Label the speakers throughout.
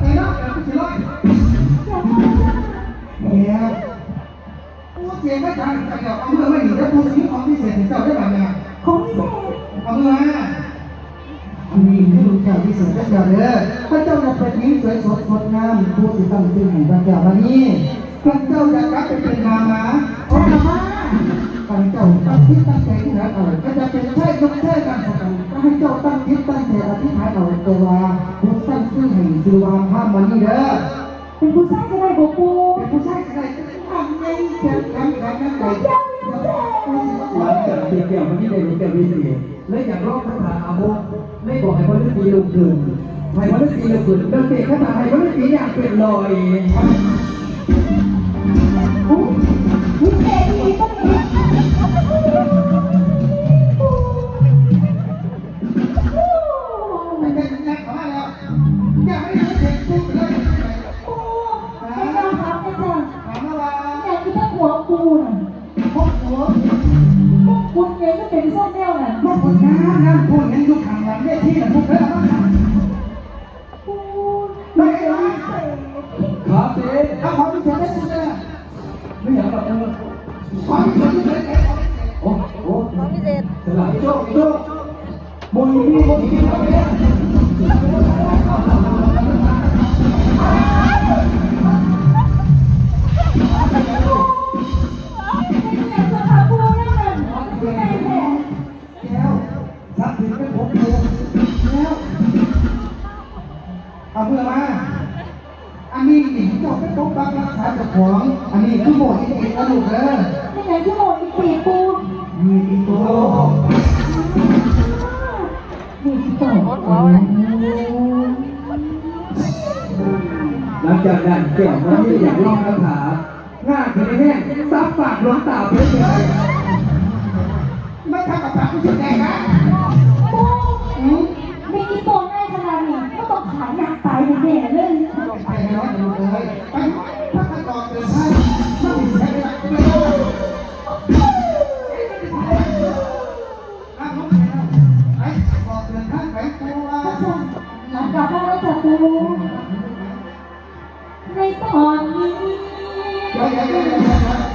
Speaker 1: เอ้ยนะเดี๋ยวไปสิร้อยแล้วกูเสียไม่ทันแต่เดี๋ยวเอาเมื่อไม่หนีแล้วกูซื้อของพิเศษให้เจ้าได้แบ้างไง
Speaker 2: ของพิเศษ
Speaker 1: เอาเมื่อมาอันนี้คือลูกแก้วพิเศษได้เจ้าเด้อพระเจ้าจะเป็นหญิงสวยสดงดงามผู้ที่ตั้งชื่อให้พระเจ้ามานี้พระเจ้าจะกลับไปเป็นนามา
Speaker 2: โอ้ยมา
Speaker 1: ตั้งเจ้าตั้งคิดตั้งใจที่ไหนเอาก็จะเป็นใช่ก็ใช่กันสักกันก็ให้เจ้าตั้งคิดตั้ง ใจอธิษฐานเอาตัวว่าผู้ตั้งชื่อให้ชื่อว่าพระมันนี่เด้อ
Speaker 2: เป็นผู้ชายก็ได้บอกปู
Speaker 1: เป็นผู้ชายอะไรทำในแข่งขันขันนั่นไป
Speaker 2: เจ้าพิเศษ
Speaker 3: หลังจากเกี่ยวกับที่ได้รู้จักวิเศษและอยากรอบคาถาอาโมไม่บอกให้วันฤาษีลงทุนให้วันฤาษีลงทุนเดินเสกคาถาให้วันฤาษีอยากเป็นลอย
Speaker 2: เวทีนะ
Speaker 1: พวก
Speaker 2: เธ
Speaker 1: อมาทำ
Speaker 2: ปู
Speaker 1: ไม่ได้
Speaker 3: ครับเจ๊
Speaker 1: ถ้าความพิเศษได้สุดเลย
Speaker 3: ไม่อยากแบบเออ
Speaker 1: ความพิเศษได้สุด
Speaker 3: โอ้โหสลายโจ๊กโจ๊กบุญพี่บุญพี่ทำไมเนี่ย
Speaker 2: เป็นอย่างจะทำปูนั่นน่ะที่ไหนแท้
Speaker 1: แล้วทักถึงเป็นผมเองแล้ว เอาเมื่อมาอันนี้หญิงจ้าเป็นปกปักรักษาเจ้าของ อันนี้คือโบสถ์ที่เอกลูกเด้อ
Speaker 2: ที่ไหนที่โหดอีกปีปู
Speaker 1: มีอีโต
Speaker 2: มีที่ต่อ
Speaker 3: หลังจากนั้นเกี่ยวกับที่อยากรอบคาถาหน้าคือแห้งซับปากลงตาเพื่อน
Speaker 1: ไม่ทำกับพระผู้ชายนะ
Speaker 2: ตอนนี้ เดี๋
Speaker 1: ยวเดี๋ยว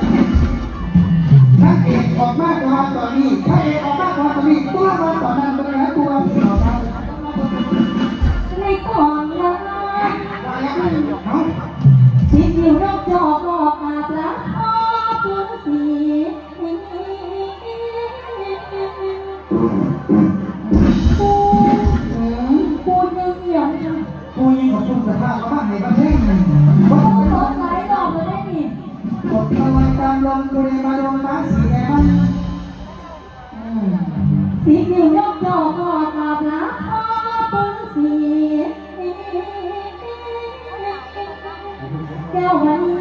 Speaker 2: ล
Speaker 1: มกูเล
Speaker 2: ย
Speaker 1: มาลงฟ้าสีแดงอืม
Speaker 2: สิ่งที่เราจอกออกมาปลาปืนสีแก้ววัน